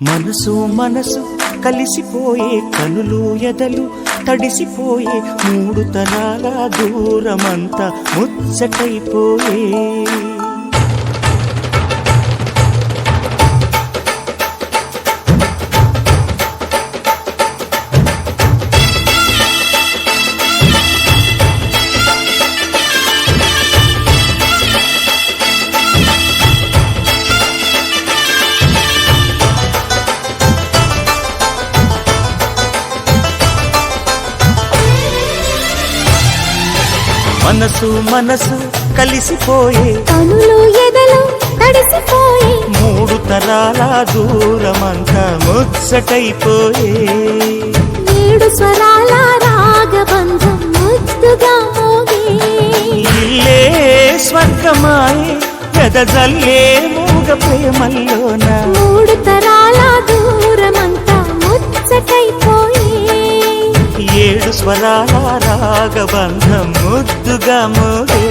మనసు మనసు కలిసిపోయే కనులు ఎదలు తడిసిపోయే మూడు తరాల దూరమంతా ముచ్చటైపోయే మనసు మనసు కలిసిపోయే. కనులు ఎదలు తడిసిపోయి మూడు తరాల దూరమంతా ముచ్చటైపోయే. ఏడు స్వరాల రాగబంధం ముద్దుగా ఇల్లే స్వర్గమాయే ఎదజల్లే మూగ ప్రేమల్లోన. మూడు తరాల దూరమంతా ముచ్చటైపోయి. ఏడు స్వరాల రాగబంధం ముద్దుగా మోగే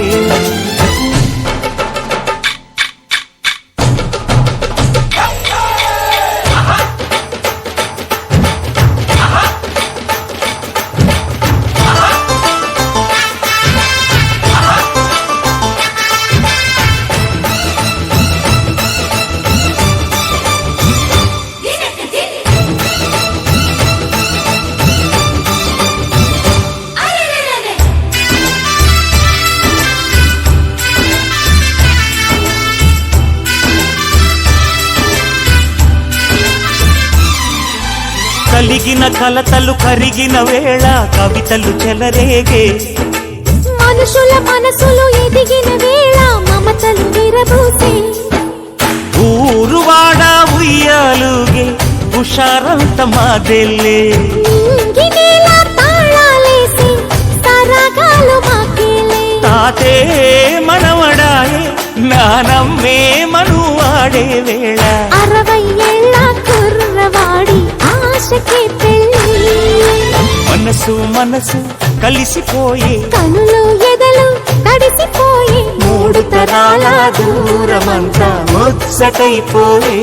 కలిగిన కలతలు కరిగిన వేళ కవితలు చెలరేగే. మనుషుల మనసులు ఎదిగిన వేళ మమతలు విరబూసే. ఊరువాడ ఉయ్యాలుగే హుషారంత మాదెల్లే. తాతే మనవడాయే నానమ్మే మనువాడే వేళ. ఆశకే పెళ్ళి మనసు మనసు కలిసిపోయే. కనులు ఎదలు తడిసిపోయి. మూడు తరాల దూరమంతా ముచ్చటైపోయే.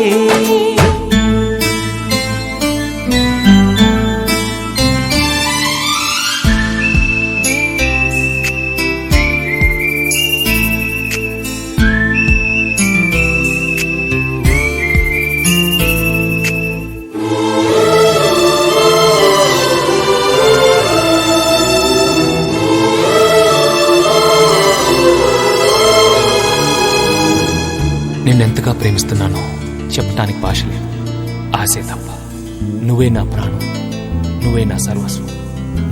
నిన్నెంతగా ప్రేమిస్తున్నానో. చెప్పటానికి భాష లేదు. ఆశే తప్ప నువ్వే నా ప్రాణం. నువ్వే నా సర్వస్వం.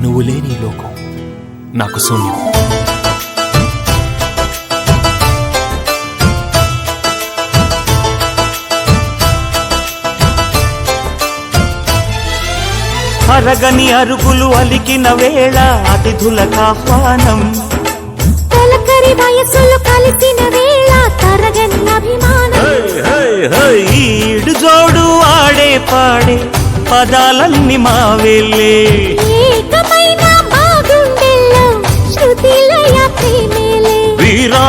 నువ్వు లేని లోకం నాకు శూన్యం. అరగని అరుగులు అలికిన వేళ తొలకరి వయసులు కలిసిన వేళ తరగని అభిమానం. ఈడు జోడు ఆడే పాడే పదాలన్నీ ఏకమైన శృతిలయ ప్రేమేలే వీరా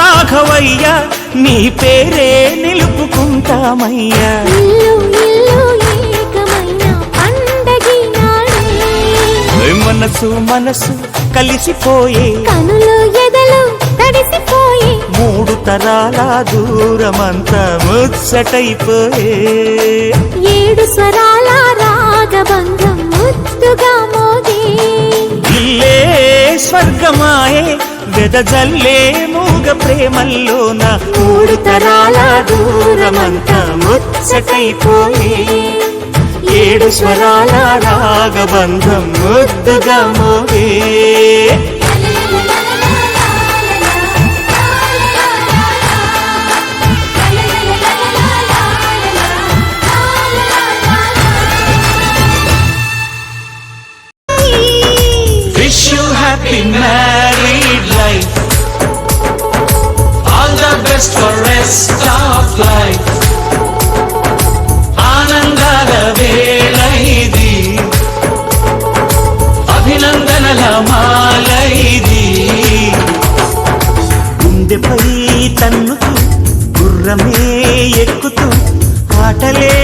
రాఘవయ్య నీ పేరే నిలుపుకుంటామయ్యా. ఇల్లు ఇల్లు ఏకమైన పండగి నాడే. మనసు మనసు కలిసిపోయే కనులు ఎదలు తడిసిపోయి మూడు తరాల దూరమంతా ముచ్చటైపోయే. ఏడు స్వరాల రాగబంధం ముద్దుగా మోగే. ఇల్లే స్వర్గమాయే వెదజల్లే మూగ ప్రేమల్లోన మూడు తరాల దూరమంతా ముచ్చటైపోయే. ఏడు స్వరాల రాగబంధం ముద్దుగా మోగే. rest for rest of life. ఆనందాల వేలైది అభినందనల మాలైది గుండెపై తన్నుతూ గుర్రమే ఎక్కుతూ ఆటలే